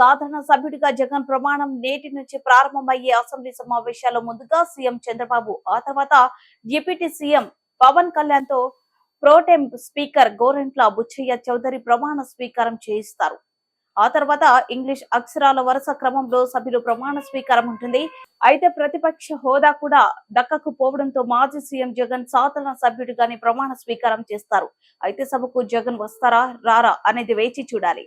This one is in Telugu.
సాధారణ సభ్యుడిగా జగన్ ప్రమాణం నేటి నుంచి ప్రారంభమయ్యే అసెంబ్లీ సమావేశాల్లో ముందుగా సీఎం చంద్రబాబు ఆ తర్వాత డిప్యూటీ సీఎం పవన్ కళ్యాణ్తో ప్రోటెం స్పీకర్ గోరెంట్ల బుచ్చయ్య చౌదరి ప్రమాణ స్వీకారం చేయిస్తారు. ఆ తర్వాత ఇంగ్లీష్ అక్షరాల వరుస క్రమంలో సభ్యులు ప్రమాణ స్వీకారం ఉంటుంది. అయితే ప్రతిపక్ష హోదా కూడా దక్కకు పోవడంతో మాజీ సీఎం జగన్ సాధారణ సభ్యుడిగానే ప్రమాణ స్వీకారం చేస్తారు. అయితే సభకు జగన్ వస్తారా రారా అనేది వేచి చూడాలి.